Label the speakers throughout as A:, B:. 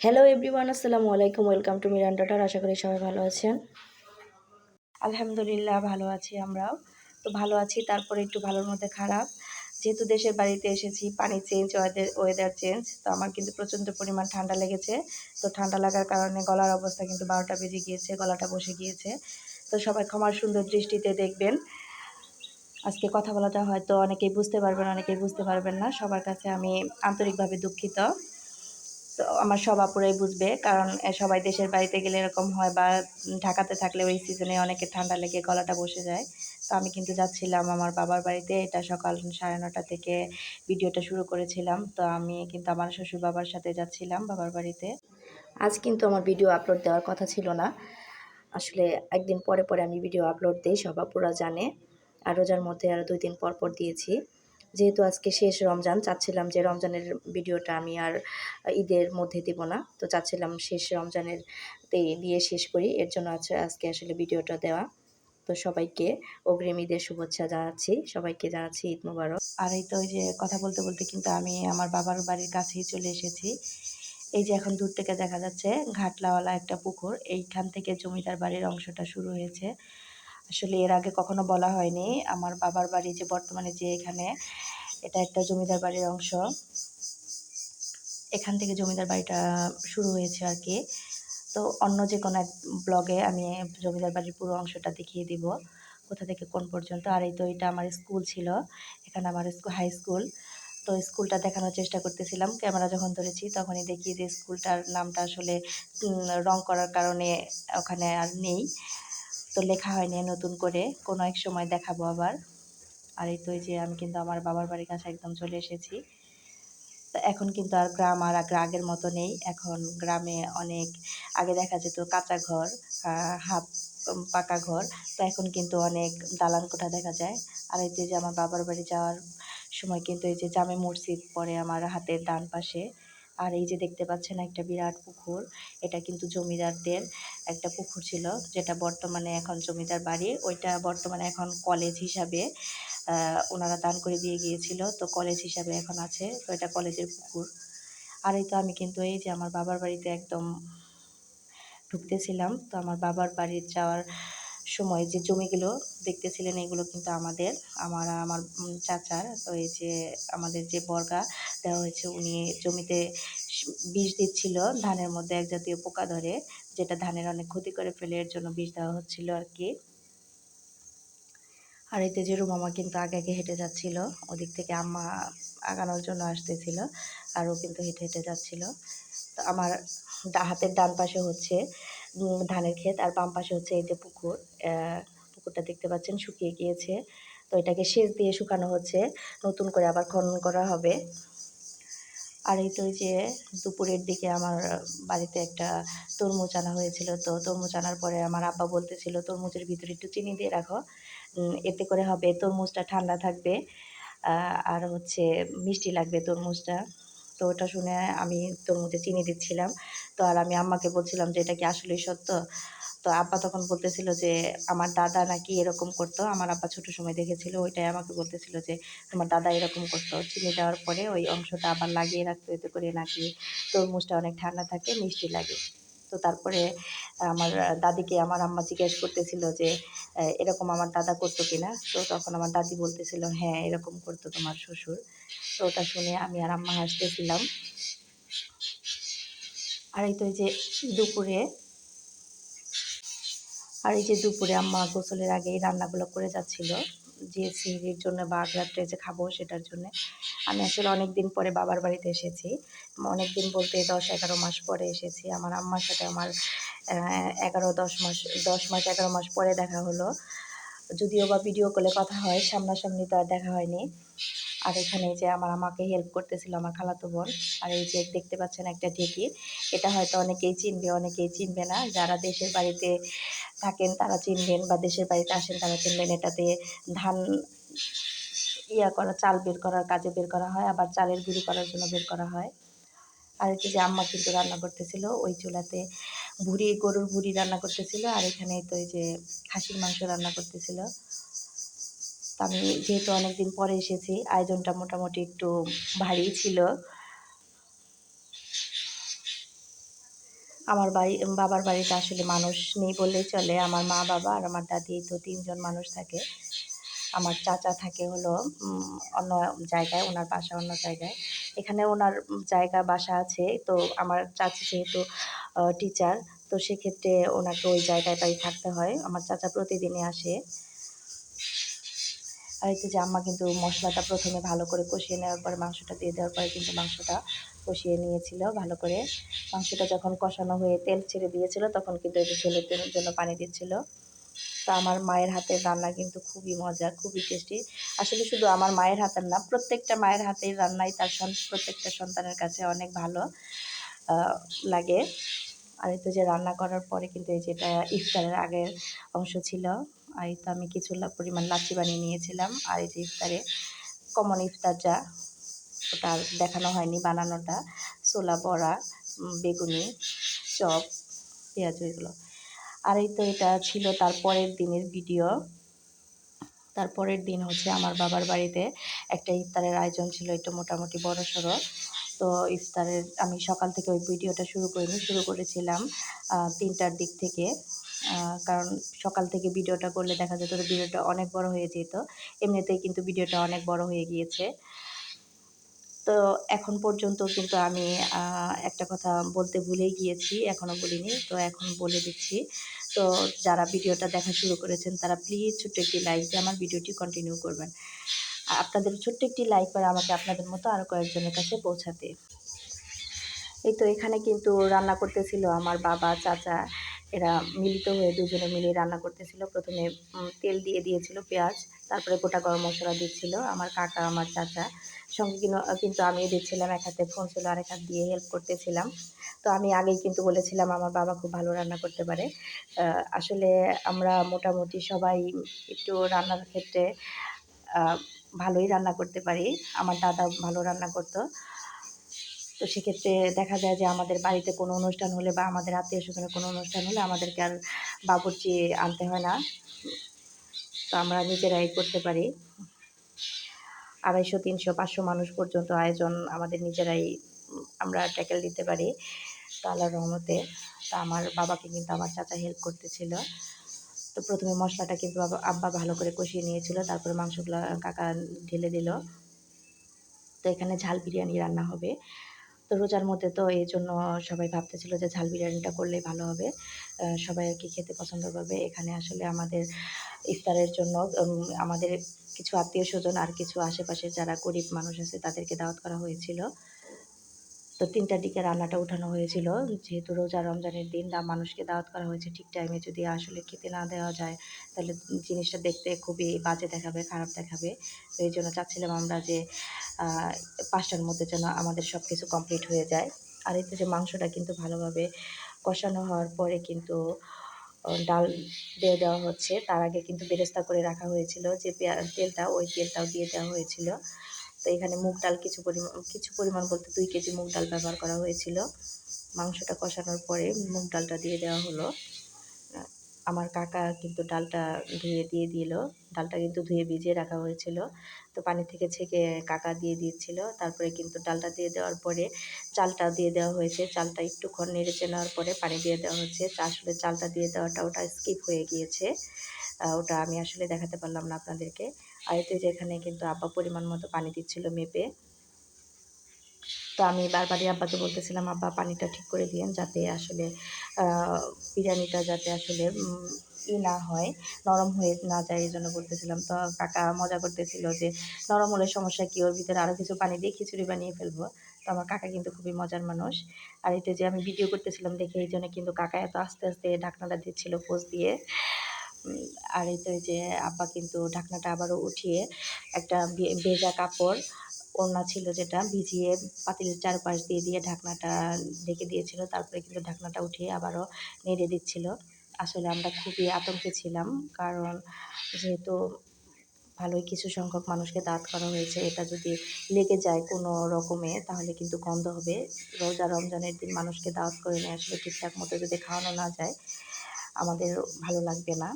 A: Hello everyone আসসালামু আলাইকুম welcome to Miran daughter আশা করি সবাই ভালো আছেন। আলহামদুলিল্লাহ, ভালো আছি আমরাও। তো ভালো আছি, তারপরে একটু ভালোর মধ্যে খারাপ। যেহেতু দেশের বাড়িতে এসেছি, পানি চেঞ্জ ওয়েদার ওয়েদার চেঞ্জ তো আমার কিন্তু প্রচণ্ড পরিমাণ ঠান্ডা লেগেছে। তো ঠান্ডা লাগার কারণে গলার অবস্থা কিন্তু বারোটা বেজে গিয়েছে, গলাটা বসে গিয়েছে। তো সবাই ক্ষমার সুন্দর দৃষ্টিতে দেখবেন। আজকে কথা বলাটা হয়তো অনেকেই বুঝতে পারবেন, অনেকেই বুঝতে পারবেন না। সবার কাছে আমি আন্তরিকভাবে দুঃখিত। তো আমার সব আপুরাই বুঝবে, কারণ সবাই দেশের বাড়িতে গেলে এরকম হয় বা ঢাকাতে থাকলে ওই সিজনে অনেকে ঠান্ডা লেগে গলাটা বসে যায়। তো আমি কিন্তু যাচ্ছিলাম আমার বাবার বাড়িতে, এটা সকাল সাড়ে নটা থেকে ভিডিওটা শুরু করেছিলাম। তো আমি কিন্তু আমার শ্বশুর বাবার সাথে যাচ্ছিলাম বাবার বাড়িতে। আজ কিন্তু আমার ভিডিও আপলোড দেওয়ার কথা ছিল না। আসলে একদিন পরে পরে আমি ভিডিও আপলোড দিই, সব আপুরা জানে। আর রোজার মধ্যে আরও দুই দিন পর পর দিয়েছি। যেহেতু আজকে শেষ রমজান, চাচ্ছিলাম যে রমজানের ভিডিওটা আমি আর ঈদের মধ্যে দিব না। তো চাচ্ছিলাম শেষ রমজানের দিয়ে শেষ করি। এর জন্য আছে আজকে আসলে ভিডিওটা দেওয়া। তো সবাইকে অগ্রিম ঈদের শুভেচ্ছা জানাচ্ছি। সবাইকে জানাচ্ছি ঈদ মুবারক। আর এই তো ওই যে কথা বলতে বলতে কিন্তু আমি আমার বাবার বাড়ির কাছেই চলে এসেছি। এই যে এখন দূর থেকে দেখা যাচ্ছে, ঘাটলাওয়ালা একটা পুকুর। এইখান থেকে জমিদার বাড়ির অংশটা শুরু হয়েছে। আসলে এর আগে কখনো বলা হয়নি। আমার বাবার বাড়ি যে বর্তমানে যে এখানে, এটা একটা জমিদার বাড়ির অংশ। এখান থেকে জমিদার বাড়িটা শুরু হয়েছে আর কি। তো অন্য যে কোনো এক ব্লগে আমি জমিদার বাড়ির পুরো অংশটা দেখিয়ে দিব, কোথা থেকে কোন পর্যন্ত। আর এই তো এটা আমার স্কুল ছিল, এখানে আমার হাই স্কুল। তো স্কুলটা দেখানোর চেষ্টা করতেছিলাম, ক্যামেরা যখন ধরেছি তখনই দেখি যে স্কুলটার নামটা আসলে রং করার কারণে ওখানে আর নেই। তো লেখা হয়নি, নতুন করে। কোনো এক সময় দেখাবো আবার। আর এই তো যে আমি কিন্তু আমার বাবার বাড়ির কাছে একদম চলে এসেছি। তো এখন কিন্তু আর গ্রাম আর আগের মতো নেই। এখন গ্রামে অনেক, আগে দেখা যেত কাঁচা ঘর হাফ পাকা ঘর। তো এখন কিন্তু অনেক দালান কোঠা দেখা যায়। আর এই যে আমার বাবার বাড়ি যাওয়ার সময় কিন্তু এই যে জামে মসজিদ পড়ে আমার হাতের ডান পাশে। আর এই যে দেখতে পাচ্ছেন একটা বিরাট পুকুর, এটা কিন্তু জমিদারদের একটা পুকুর ছিল, যেটা বর্তমানে এখন জমিদার বাড়ি। ওইটা বর্তমানে এখন কলেজ হিসাবে ওনারা দান করে দিয়ে গিয়েছিল, তো কলেজ হিসাবে এখন আছে, তো এটা কলেজের পুকুর। আর এই তো আমি কিন্তু এই যে আমার বাবার বাড়িতে একদম ঢুকতেছিলাম, তো আমার বাবার বাড়ির যাওয়ার সময় যে জমিগুলো দেখতেছিলেন, এগুলো কিন্তু আমাদের, আমার আমার চাচার, তো এই যে আমাদের যে বর্গা, দেওয়া হয়েছে, উনি জমিতে বিষ দিচ্ছিল, ধানের মধ্যে এক জাতীয় পোকা ধরে, যেটা ধানের অনেক ক্ষতি করে ফেলে, এর জন্য বিষ দেওয়া হচ্ছিল আর কি। আর এতে যে রুমামা কিন্তু আগে আগে হেঁটে যাচ্ছিল, ওদিক থেকে আম্মা আগানোর জন্য আসতেছিল, আর ও কিন্তু হেঁটে হেঁটে যাচ্ছিল। তো আমার হাতের ডান পাশে হচ্ছে ধানের ক্ষেত আর বাম পাশে হচ্ছে এই যে পুকুর পুকুরটা দেখতে পাচ্ছেন শুকিয়ে গিয়েছে। তো এটাকে সেচ দিয়ে শুকানো হচ্ছে, নতুন করে আবার খনন করা হবে। আর এই তো যে দুপুরের দিকে আমার বাড়িতে একটা তরমুজ আনা হয়েছিল, তো তরমুজ আনার পরে আমার আব্বা বলতেছিল, তরমুজের ভিতরে একটু চিনি দিয়ে রাখো। এতে করে হবে তরমুজটা ঠান্ডা থাকবে আর হচ্ছে মিষ্টি লাগবে তরমুজটা। তো ওটা শুনে আমি তরমুজে চিনি দিচ্ছিলাম। তো আর আমি আম্মাকে বলছিলাম যে, এটা কি আসলেই সত্য? তো আব্বা তখন বলতেছিল যে, আমার দাদা নাকি এরকম করতো। আমার আব্বা ছোটো সময় দেখেছিল, ওইটাই আমাকে বলতেছিল যে, তোমার দাদা এরকম করতো। চিনি দেওয়ার পরে ওই অংশটা আবার লাগিয়ে রাখতো, এতে করে নাকি তরমুজটা অনেক ঠান্ডা থাকে, মিষ্টি লাগে। তো তারপরে আমার দাদিকে, আমার আম্মা জিজ্ঞেস করতেছিল যে এরকম আমার দাদা করতো কিনা? তো তখন আমার দাদি বলতেছিল হ্যাঁ এরকম করতো তোমার শ্বশুর। তো ওটা শুনে আমি আর আম্মা হাসতেছিলাম। আর এই তো এই যে দুপুরে, আর এই যে দুপুরে আম্মা গোসলের আগেই রান্নাগুলো করে যাচ্ছিল, যে সিঁড়ির জন্য বা রাত্রে যে খাব সেটার জন্য। আমি আসলে অনেক দিন পরে বাবার বাড়িতে এসেছি। অনেক দিন বলতে দশ, এগারো মাস পরে এসেছি। আমার আম্মার সাথে আমার এগারো, দশ মাস দশ মাস, এগারো মাস পরে দেখা হলো। যদিও বা ভিডিও কলে কথা হয়, সামনাসামনি তো আর দেখা হয়নি। আর এখানে যে আমার আমাকে হেল্প করতেছিল আমার খালাতো বোন, আর এই যে দেখতে পাচ্ছেন একটা ঢেকি, এটা হয়তো অনেকেই চিনবে অনেকেই চিনবে না। যারা দেশের বাড়িতে থাকেন তারা চিনবেন বা দেশের বাড়িতে আসেন তারা চিনবেন এটাতে ধান ইয়া করা, চাল বের করার কাজে বের করা হয়, আবার চালের গুঁড়ি করার জন্য বের করা হয়। আর হচ্ছে যে আম্মা কিন্তু রান্না করতেছিল, ওই চুলাতে ভুড়ি, গরুর ভুড়ি রান্না করতেছিল, আর এখানে তো এই যে খাসির মাংস রান্না করতেছিল। আমি যেহেতু অনেকদিন পরে এসেছি, আয়োজনটা মোটামুটি একটু ভারী ছিল। আমার বাড়ি, বাবার বাড়িতে আসলে মানুষ নেই বললেই চলে। আমার মা, বাবা আর আমার দাদি তো তিনজন মানুষ থাকে। আমার চাচা থাকে হলো অন্য জায়গায়, ওনার বাসা অন্য জায়গায়। এখানে ওনার জায়গা, বাসা আছে। তো আমার চাচি যেহেতু টিচার তো সেক্ষেত্রে ওনাকে ওই জায়গায় জায়গাটাই থাকতে হয়। আমার চাচা প্রতিদিনই আসে। আর এতে যে আম্মা কিন্তু মশলাটা প্রথমে ভালো করে কষিয়ে নেওয়ার পরে মাংসটা দিয়ে দেওয়ার পরে কিন্তু মাংসটা কষিয়ে নিয়েছিল ভালো করে। মাংসটা যখন কষানো হয়ে তেল ছেড়ে দিয়েছিল তখন কিন্তু এই ঝোলের জন্য পানি দিচ্ছিল। তা আমার মায়ের হাতের রান্না কিন্তু খুবই মজা, খুবই টেস্টি। আসলে শুধু আমার মায়ের হাতের না, প্রত্যেকটা মায়ের হাতের রান্নাই তার প্রত্যেকটা সন্তানের কাছে অনেক ভালো লাগে। আর তো যে রান্না করার পরে কিন্তু এই যেটা ইফতারের আগের অংশ ছিল। আর এই তো আমি কিছু পরিমাণ লাচি বানিয়ে নিয়েছিলাম। আর এই যে ইফতারে কমন ইফতার যা, ওটা দেখানো হয়নি বানানোটা। ছোলা, বড়া বেগুনি, চপ, পেঁয়াজ এগুলো। আর এই তো এটা ছিল তার পরের দিনের ভিডিও। তারপরের দিন হচ্ছে আমার বাবার বাড়িতে একটা ইফতারের আয়োজন ছিল একটু মোটামুটি বড় সড়ো। তো ইফতারের আমি সকাল থেকে ওই ভিডিওটা শুরু করিনি, শুরু করেছিলাম তিনটার দিক থেকে। কারণ সকাল থেকে ভিডিওটা করলে দেখা যেত ভিডিওটা অনেক বড় হয়ে যেত। এমনিতেই কিন্তু ভিডিওটা অনেক বড় হয়ে গিয়েছে। তো এখন পর্যন্ত কিন্তু আমি একটা কথা বলতে ভুলেই গিয়েছি এখনও বলিনি, তো এখন বলে দিচ্ছি। তো যারা ভিডিওটা দেখা শুরু করেছেন, তারা প্লিজ ছোট্ট একটি লাইক দিয়ে আমার ভিডিওটি কন্টিনিউ করবেন। আপনাদের ছোট্ট একটি লাইক করে আমাকে আপনাদের মতো আরও কয়েকজনের কাছে পৌঁছাতে। এই তো এখানে কিন্তু রান্না করতেছিল আমার বাবা, চাচা এরা মিলিত হয়ে দুজনে মিলে রান্না করতেছিল। প্রথমে তেল দিয়ে দিয়েছিল পেঁয়াজ, তারপরে গোটা গরম মশলা দিচ্ছিল আমার কাকা, আমার চাচা। সঙ্গে কিন্তু আমিও দিচ্ছিলাম এক হাতে ফোন ছিল, আরেক হাত দিয়ে হেল্প করতেছিলাম। তো আমি আগেই কিন্তু বলেছিলাম, আমার বাবা খুব ভালো রান্না করতে পারে। আসলে আমরা মোটামুটি সবাই একটু রান্নার ক্ষেত্রে ভালোই রান্না করতে পারি। আমার দাদা ভালো রান্না করতো। তো সেক্ষেত্রে দেখা যায় যে আমাদের বাড়িতে কোনো অনুষ্ঠান হলে বা আমাদের আত্মীয় স্বজনের কোনো অনুষ্ঠান হলে আমাদেরকে আর বাবুর্চি আনতে হয় না। তো আমরা নিজেরাই করতে পারি। আড়াইশো, তিনশো, পাঁচশো মানুষ পর্যন্ত আয়োজন আমাদের নিজেরাই আমরা ট্যাকেল দিতে পারি তো আল্লাহর রহমতে। তা আমার বাবাকে কিন্তু আমার চাচা হেল্প করতেছিল। তো প্রথমে মশলাটা কিন্তু বাবা, আব্বা ভালো করে কষিয়ে নিয়েছিল, তারপরে মাংসগুলো কাকা ঢেলে দিল। তো এখানে ঝাল বিরিয়ানি রান্না হবে। তো রোজার মধ্যে তো এই জন্য সবাই ভাবতেছিল যে ঝাল বিরিয়ানিটা করলেই ভালো হবে। সবাই আর কি খেতে পছন্দ করবে। এখানে আসলে আমাদের ইফতারের জন্য আমাদের কিছু আত্মীয় স্বজন আর কিছু আশেপাশে যারা গরিব মানুষ আছে তাদেরকে দাওয়াত করা হয়েছিল। তো তিনটার দিকে রান্নাটা উঠানো হয়েছিল। যেহেতু রোজা রমজানের দিন দা মানুষকে দাওয়াত করা হয়েছে ঠিক টাইমে যদি আসলে খেতে না দেওয়া যায়, তাহলে জিনিসটা দেখতে খুবই বাজে দেখাবে, খারাপ দেখাবে। তো এই জন্য চাচ্ছিলাম আমরা যে পাঁচটার মধ্যে যেন আমাদের সব কিছু কমপ্লিট হয়ে যায়। আর এতে যে মাংসটা কিন্তু ভালোভাবে কষানো হওয়ার পরে কিন্তু ডাল দিয়ে দেওয়া হচ্ছে। তার আগে কিন্তু বেরেস্তা করে রাখা হয়েছিল। যে তেলটা, ওই তেলটাও দিয়ে দেওয়া হয়েছিল। তো এখানে মুগ ডাল কিছু পরিমাণ কিছু পরিমাণ বলতে দুই কেজি মুগ ডাল ব্যবহার করা হয়েছিল। মাংসটা কষানোর পরে মুগ ডালটা দিয়ে দেওয়া হলো। আমার কাকা কিন্তু ডালটা ধুয়ে দিয়ে দিল। ডালটা কিন্তু ধুয়ে ভিজিয়ে রাখা হয়েছিল। তো পানি থেকে ছেঁকে কাকা দিয়ে দিচ্ছিল তারপরে কিন্তু ডালটা দিয়ে দেওয়ার পরে চালটা দিয়ে দেওয়া হয়েছে। চালটা একটুক্ষণ নেড়েচে নেওয়ার পরে পানি দিয়ে দেওয়া হচ্ছে। আসলে চালটা দিয়ে দেওয়াটা ওটা স্কিপ হয়ে গিয়েছে। ওটা আমি আসলে দেখাতে পারলাম না আপনাদেরকে। আর এতে যেখানে কিন্তু আব্বা পরিমাণ মতো পানি দিচ্ছিল মেপে। তো আমি বারবারই আব্বাকে বলতেছিলাম, আব্বা, পানিটা ঠিক করে দিয়েন যাতে আসলে বিরিয়ানিটা যাতে আসলে ই না হয়, নরম হয়ে না যায় এই জন্য বলতেছিলাম। তো কাকা মজা করতেছিল যে, নরম হলে সমস্যা কী? ওর ভিতরে আরও কিছু পানি দিয়ে খিচুড়ি বানিয়ে ফেলব। তো আমার কাকা কিন্তু খুবই মজার মানুষ। আর এতে যে আমি ভিডিও করতেছিলাম দেখে এই জন্য কিন্তু কাকা এত আস্তে আস্তে ঢাকনাটা দিচ্ছিল পোজ দিয়ে। আর এই তো যে আব্বা কিন্তু ঢাকনাটা আবারও উঠিয়ে একটা ভেজা কাপড়, ওড়না ছিল যেটা, ভিজিয়ে পাতিলের চারপাশ দিয়ে দিয়ে ঢাকনাটা ঢেকে দিয়েছিল। তারপরে কিন্তু ঢাকনাটা উঠিয়ে আবারও নেড়ে দিচ্ছিল। আসলে আমরা খুবই আতঙ্কে ছিলাম কারণ যেহেতু ভালোই কিছু সংখ্যক মানুষকে দাঁত করা হয়েছে, এটা যদি লেগে যায় কোনো রকমে তাহলে কিন্তু গন্ধ হবে। রোজা রমজানের দিন মানুষকে দাওয়াত করে নিয়ে আসলে ঠিকঠাক মতো যদি খাওয়ানো না যায় আমাদের ভালো লাগবে না।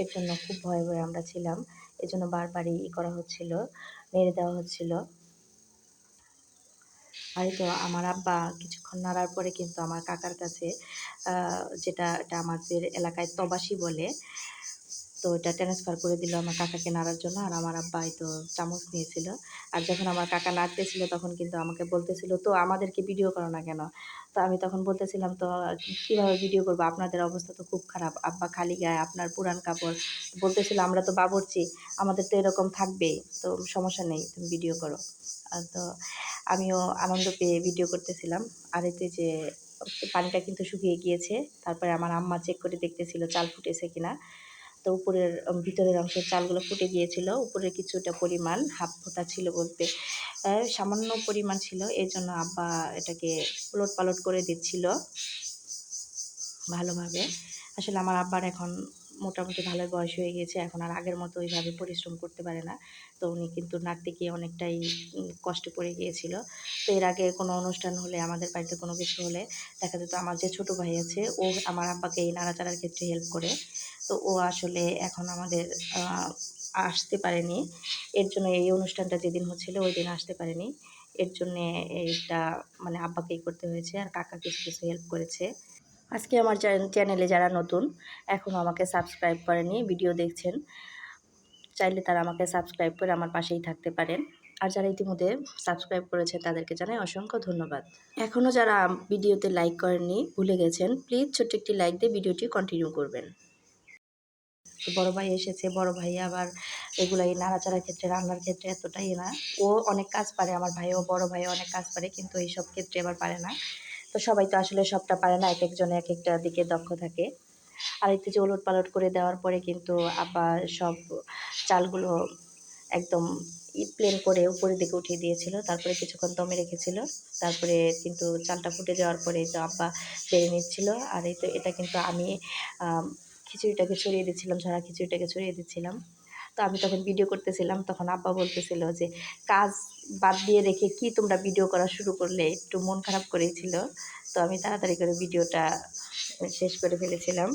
A: এর জন্য খুব ভয়ে ভয়ে আমরা ছিলাম। এজন্য বারবারই ই করা হচ্ছিল, মেরে দেওয়া হচ্ছিল। হয়তো আমার আব্বা কিছুক্ষণ নাড়ার পরে কিন্তু আমার কাকার কাছে যেটা, এটা আমাদের এলাকায় তবাসি বলে তো এটা ট্রান্সফার করে দিল আমার কাকাকে নাড়ার জন্য আর আমার আব্বা তো চামচ নিয়েছিল। আর যখন আমার কাকা নাড়তেছিল তখন কিন্তু আমাকে বলতেছিল, তো আমাদেরকে ভিডিও করো না কেন? তো আমি তখন বলতেছিলাম, তো কীভাবে ভিডিও করব? আপনাদের অবস্থা তো খুব খারাপ। আব্বা খালি গায়ে আপনার পুরান কাপড়। বলতেছিল, আমরা তো বাবরচি, আমাদের তো এরকম থাকবেই তো সমস্যা নেই, তুমি ভিডিও করো। তো আমিও আনন্দ পেয়ে ভিডিও করতেছিলাম। আর এতে যে পানিটা কিন্তু শুকিয়ে গিয়েছে, তারপরে আমার আম্মা চেক করে দেখতেছিল, চাল ফুটেছে কিনা? তো উপরের ভিতরের অংশের চালগুলো ফুটে গিয়েছিল। উপরের কিছুটা পরিমাণ হাফ ফোটা ছিল বলতে সামান্য পরিমাণ ছিল। এই জন্য আব্বা এটাকে উলট পালট করে দিচ্ছিল ভালোভাবে। আসলে আমার আব্বার এখন মোটামুটি ভালোই বয়স হয়ে গেছে এখন আর আগের মতো ওইভাবে পরিশ্রম করতে পারে না। তো উনি কিন্তু নাড়তে গিয়ে অনেকটাই কষ্টে পড়ে গিয়েছিল। তো এর আগে কোনো অনুষ্ঠান হলে, আমাদের বাড়িতে কোনো কিছু হলে, দেখা যেত আমার যে ছোটো ভাই আছে, ও আমার আব্বাকে এই নাড়াচাড়ার ক্ষেত্রে হেল্প করে। তো ও আসলে এখন আমাদের আসতে পারেনি। এর জন্য এই অনুষ্ঠানটা যেদিন হচ্ছিল, ওই দিন আসতে পারেনি। এর জন্যে এইটা মানে আব্বাকেই করতে হয়েছে, আর কাকা কিছু কিছু হেল্প করেছে। আজকে আমার চ্যানেলে যারা নতুন এখনও আমাকে সাবস্ক্রাইব করেনি ভিডিও দেখছেন, চাইলে তারা আমাকে সাবস্ক্রাইব করে আমার পাশেই থাকতে পারেন। আর যারা ইতিমধ্যে সাবস্ক্রাইব করেছে, তাদেরকে জানাই অসংখ্য ধন্যবাদ। এখনও যারা ভিডিওতে লাইক করেননি, ভুলে গেছেন প্লিজ ছোট্ট একটি লাইক দিয়ে ভিডিওটি কন্টিনিউ করবেন। বড় ভাই এসেছে, বড় ভাই আবার এগুলো এই নাড়াচাড়ার ক্ষেত্রে, রান্নার ক্ষেত্রে এতটাই না। ও অনেক কাজ পারে, আমার ভাইও, বড় ভাইও অনেক কাজ পারে, কিন্তু এইসব ক্ষেত্রে এবার পারে না। তো সবাই তো আসলে সবটা পারে না, এক একজনে এক একটা দিকে দক্ষ থাকে। আর একটু যে ওলট পালট করে দেওয়ার পরে কিন্তু আব্বা সব চালগুলো একদম প্লেন করে উপরের দিকে উঠিয়ে দিয়েছিল, তারপরে কিছুক্ষণ দমে রেখেছিল, তারপরে কিন্তু চালটা ফুটে যাওয়ার পরে তো আব্বা বেড়ে নিচ্ছিল। আর এই তো এটা কিন্তু আমি খিচুড়িটাকে ছড়িয়ে দিচ্ছিলাম ঝাড়া খিচুড়িটাকে ছড়িয়ে দিচ্ছিলাম। তো আমি তখন ভিডিও করতেছিলাম, তখন আব্বা বলতেছিল যে, কাজ বাদ দিয়ে রেখে কি তোমরা ভিডিও করা শুরু করলে? একটু মন খারাপ করেছিল তো আমি তাড়াতাড়ি করে ভিডিওটা শেষ করে ফেলেছিলাম।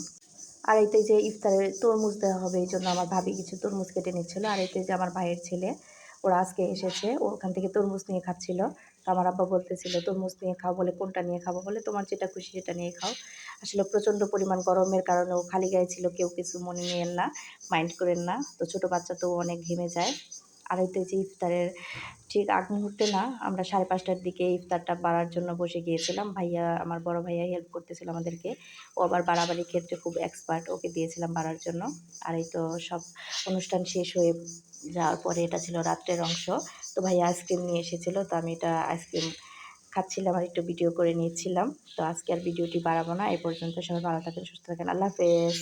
A: আর এতে যে ইফতারে তরমুজ দেওয়া হবে, এই জন্য আমার ভাবি কিছু তরমুজ কেটে নিচ্ছিলো। আর এতে যে আমার ভাইয়ের ছেলে, ওরা আজকে এসেছে ওখান থেকে তরমুজ নিয়ে খাচ্ছিল। তো আমার আব্বা বলতেছিল, তরমুজ নিয়ে খাও বলে, কোনটা নিয়ে খাব বলে? তোমার যেটা খুশি সেটা নিয়ে খাও। আসলে প্রচণ্ড পরিমাণ গরমের কারণে ও খালি গায়ে ছিল, কেউ কিছু মনে নিয়েন না, মাইন্ড করেন না। তো ছোটো বাচ্চা তো অনেক ঘেমে যায়। আর এতে যে ইফতারের ঠিক আগ মুহূর্তে না, আমরা সাড়ে পাঁচটার দিকে ইফতারটা বাড়ার জন্য বসে গিয়েছিলাম। ভাইয়া, আমার বড় ভাইয়া হেল্প করতেছিল আমাদেরকে। ও আবার বাড়াবাড়ির ক্ষেত্রে খুব এক্সপার্ট ওকে দিয়েছিলাম বাড়ার জন্য। আর এই তো সব অনুষ্ঠান শেষ হয়ে যাওয়ার পরে এটা ছিল রাত্রের অংশ। তো ভাইয়া আইসক্রিম নিয়ে এসেছিল, তো আমি এটা আইসক্রিম খাচ্ছিলাম আর একটু ভিডিও করে নিয়েছিলাম। তো আজকে আর ভিডিওটি বাড়াবো না এই পর্যন্ত সবাই ভালো থাকেন, সুস্থ থাকেন। আল্লাহ হাফেজ।